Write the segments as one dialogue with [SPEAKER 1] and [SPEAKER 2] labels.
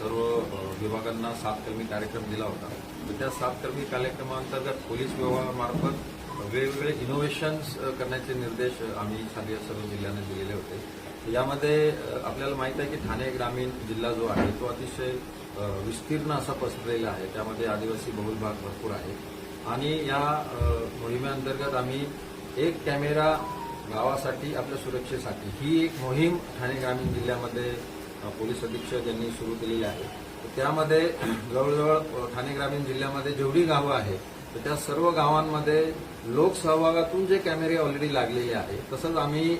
[SPEAKER 1] सर्व विभागांना सातकर्मी कार्यक्रम दिला होता. तर त्या सातकर्मी कार्यक्रमाअंतर्गत कार्यक्रमांतर्गत पोलीस विभागामार्फत वेगवेगळे इनोव्हेशन्स करण्याचे निर्देश आम्ही खाली सर्व जिल्ह्यांना दिलेले होते. यामध्ये आपल्याला माहीत आहे की ठाणे ग्रामीण जिल्हा जो आहे तो अतिशय विस्तीर्ण असा पसरलेला आहे. त्यामध्ये आदिवासी बहुल भाग भरपूर आहे. आणि या मोहिमेअंतर्गत आम्ही एक कॅमेरा गावासाठी आपल्या सुरक्षेसाठी ही एक मोहीम ठाणे ग्रामीण जिल्ह्यामध्ये पोलीस अधीक्षक यांनी सुरू केलेली आहे. त्यामध्ये जवळजवळ ठाणे ग्रामीण जिल्ह्यामध्ये जेवढी गावं आहेत तर त्या सर्व गावांमध्ये लोकसहभागातून जे कॅमेरे ऑलरेडी लागलेले आहे तसंच आम्ही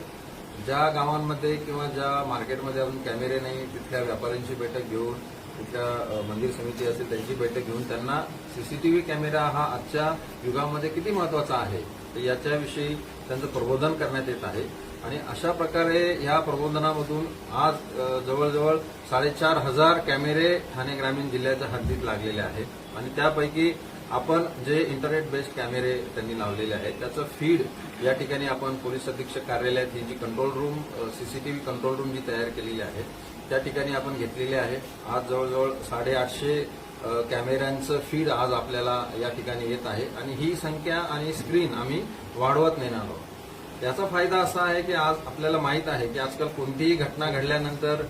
[SPEAKER 1] ज्या गावांमध्ये किंवा ज्या मार्केटमध्ये अजून कॅमेरे नाही तिथल्या व्यापाऱ्यांची बैठक घेऊन तिथल्या मंदिर समिती असेल त्यांची बैठक घेऊन त्यांना सीसीटीव्ही कॅमेरा हा आजच्या युगामध्ये किती महत्त्वाचा आहे तर याच्याविषयी त्यांचं प्रबोधन करण्यात येत आहे. आणि अशा प्रकारे या प्रबोधनामधून आज जवळजवळ साडेचार हजार कॅमेरे ठाणे ग्रामीण जिल्ह्याच्या हद्दीत लागलेले आहेत. आणि त्यापैकी आपण जे इंटरनेट बेस्ड कॅमेरे त्यांनी लावलेले आहेत त्याचं फीड या ठिकाणी आपण पोलीस अधीक्षक कार्यालयात ही जी control room CCTV control room जी तयार केलेली आहे त्या ठिकाणी आपण घेतलेली आहे. आज जवळजवळ साडेआठशे कॅमेऱ्यांचं फीड आज आपल्याला या ठिकाणी येत आहे आणि ही संख्या आणि स्क्रीन आम्ही वाढवत नेणार आहोत. याचा फायदा असा आहे की आज आपल्याला माहीत आहे की आजकाल कोणतीही घटना घडल्यानंतर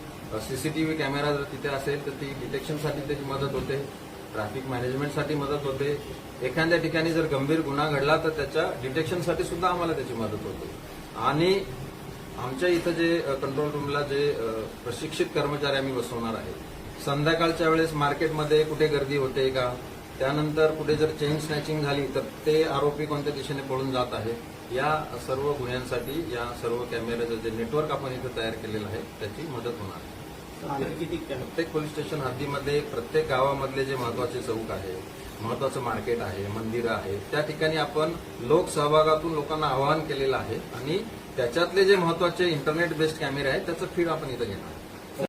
[SPEAKER 1] सीसीटीव्ही कॅमेरा जर तिथे असेल तर ती डिटेक्शनसाठी त्याची मदत होते. ट्रॅफिक मॅनेजमेंटसाठी मदत होते. एखाद्या ठिकाणी जर गंभीर गुन्हा घडला तर त्याच्या डिटेक्शनसाठी सुद्धा आम्हाला त्याची मदत होते. आणि आमच्या इथं जे कंट्रोल रूमला जे प्रशिक्षित कर्मचारी आम्ही बसवणार आहेत संध्याकाळच्या वेळेस मार्केटमध्ये कुठे गर्दी होते का? त्यानंतर कुठे जर चेन स्नॅचिंग झाली तर ते आरोपी कोणत्या दिशेने पळून जात आहेत या सर्व गुन्ह्यांसाठी या सर्व कॅमेऱ्याचं जे नेटवर्क आपण इथं तयार केलेलं आहे त्याची मदत होणार आहे. प्रत्येक पोलीस स्टेशन हद्दीमध्ये प्रत्येक गावामधले जे महत्त्वाचे चौक आहे महत्वाचं मार्केट आहे मंदिरं आहे त्या ठिकाणी आपण लोकसहभागातून लोकांना आवाहन केलेलं आहे आणि त्याच्यातले जे महत्त्वाचे इंटरनेट बेस्ड कॅमेरे आहेत त्याचं फीड आपण इथं घेणार